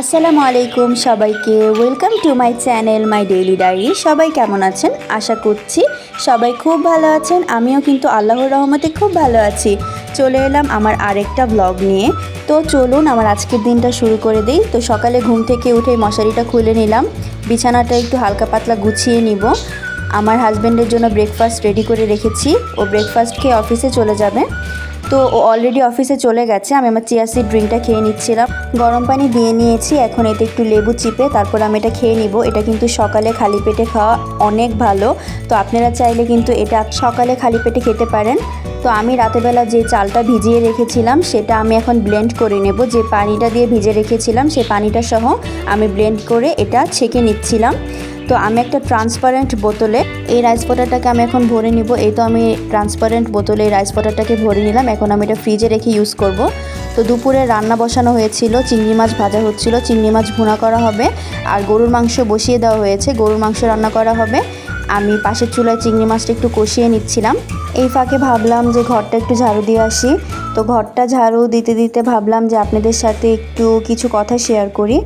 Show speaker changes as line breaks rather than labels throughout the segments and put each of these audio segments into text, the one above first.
আসসালামু আলাইকুম সবাইকে। Welcome to my channel my daily diary সবাই কেমন আছেন? আশা করছি সবাই খুব ভালো আছেন। আমিও কিন্তু আল্লাহর রহমতে খুব ভালো আছি। চলে এলাম আমার আরেকটা ব্লগ নিয়ে। তো চলুন, আমার আজকের দিনটা শুরু করে দিই। তো সকালে ঘুম থেকে উঠে মশারিটা খুলে নিলাম। বিছানাটা একটু হালকা পাতলা গুছিয়ে নিব। আমার হাজব্যান্ডের জন্য ব্রেকফাস্ট রেডি করে রেখেছি। ও ব্রেকফাস্ট খেয়ে অফিসে চলে যাবে। তো ও অলরেডি অফিসে চলে গেছে, আমি আমার চিয়া সিড ড্রিঙ্কটা খেয়ে নিচ্ছিলাম। গরম পানি দিয়ে নিয়েছি, এখন এতে একটু লেবু চিপে, তারপর আমি এটা খেয়ে নিব। এটা কিন্তু সকালে খালি পেটে খাওয়া অনেক ভালো, তো আপনারা চাইলে কিন্তু এটা সকালে খালি পেটে খেতে পারেন। তো আমি রাতেবেলা যে চালটা ভিজিয়ে রেখেছিলাম, সেটা আমি এখন ব্লেন্ড করে নেব। যে পানিটা দিয়ে ভিজে রেখেছিলাম সেই পানিটা সহ আমি ব্লেন্ড করে এটা ছেঁকে নিচ্ছিলাম। তো আমি একটা ট্রান্সপারেন্ট বোতলে এই রাইস পাউডারটাকে আমি এখন ভরে নিব। এই তো আমি ট্রান্সপারেন্ট বোতলে এই রাইস পাউডারটাকে ভরে নিলাম। এখন আমি এটা ফ্রিজে রেখে ইউজ করব। তো দুপুরে রান্না বসানো হয়েছিল, চিংড়ি মাছ ভাজা হচ্ছিল, চিংড়ি মাছ ভুনা করা হবে, আর গরুর মাংস বসিয়ে দেওয়া হয়েছে। গরুর মাংস রান্না করা হবে। আমি পাশের চুলায় চিংড়ি মাছটা একটু কষিয়ে নিচ্ছিলাম। এই ফাঁকে ভাবলাম যে ঘরটা একটু ঝাড়ু দিয়ে আসি। তো ঘরটা ঝাড়ু দিতে দিতে ভাবলাম যে আপনাদের সাথে একটু কিছু কথা শেয়ার করি।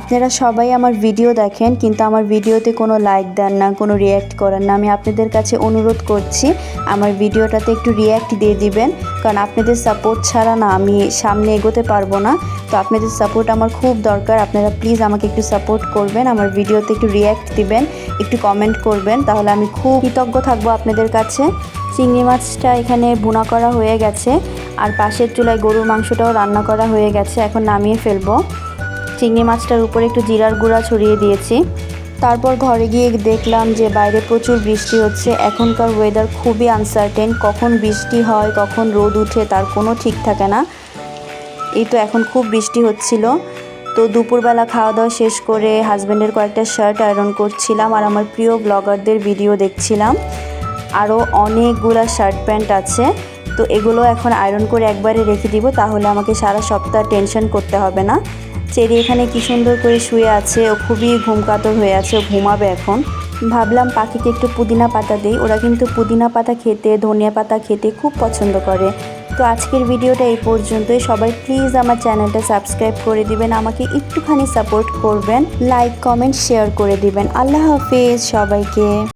আপনারা সবাই আমার ভিডিও দেখেন, কিন্তু আমার ভিডিওতে কোনো লাইক দেন না, কোনো রিয়্যাক্ট করেন না। আমি আপনাদের কাছে অনুরোধ করছি, আমার ভিডিওটাতে একটু রিয়্যাক্ট দিয়ে দিবেন। কারণ আপনাদের সাপোর্ট ছাড়া না, আমি সামনে এগোতে পারব না। তো আপনাদের সাপোর্ট আমার খুব দরকার। আপনারা প্লিজ আমাকে একটু সাপোর্ট করবেন, আমার ভিডিওতে একটু রিয়্যাক্ট দিবেন। একটু কমেন্ট করবেন, তাহলে আমি খুব কৃতজ্ঞ থাকব আপনাদের কাছে। চিংড়ি মাছটা এখানে ভুনা করা হয়ে গেছে, আর পাশের চুলায় গরুর মাংসটাও রান্না করা হয়ে গেছে, এখন নামিয়ে ফেলব। চিংড়ি মাছটার উপরে একটু জিরার গুঁড়া ছড়িয়ে দিয়েছি। তারপর ঘরে গিয়ে দেখলাম যে বাইরে প্রচুর বৃষ্টি হচ্ছে, এখনকার ওয়েদার খুবই আনসার্টেন কখন বৃষ্টি হয়, কখন রোদ উঠে, তার কোনো ঠিক থাকে না। এই তো এখন খুব বৃষ্টি হচ্ছিল। তো দুপুরবেলা খাওয়া দাওয়া শেষ করে হাজব্যান্ডের কয়েকটা শার্ট আয়রন করছিলাম আর আমার প্রিয় ব্লগারদের ভিডিও দেখছিলাম। আরও অনেকগুলা শার্ট প্যান্ট আছে। তো এগুলো এখন আয়রন করে একবারে রেখে দিব, তাহলে আমাকে সারা সপ্তাহ টেনশন করতে হবে না। চেরি এখানে কি সুন্দর করে শুয়ে আছে, ও খুবই ঘুমকাতর হয়ে আছে ঘুমাবে এখন। ভাবলাম পাখিকে একটু পুদিনা পাতা দিই, ওরা কিন্তু পুদিনা পাতা খেতে, ধনিয়া পাতা খেতে খুব পছন্দ করে। তো আজকের ভিডিওটা এই পর্যন্তই। সবাই প্লিজ আমার চ্যানেলটা সাবস্ক্রাইব করে দিবেন, আমাকে একটুখানি সাপোর্ট করবেন। লাইক কমেন্ট শেয়ার করে দিবেন। আল্লাহ হাফিজ সবাইকে।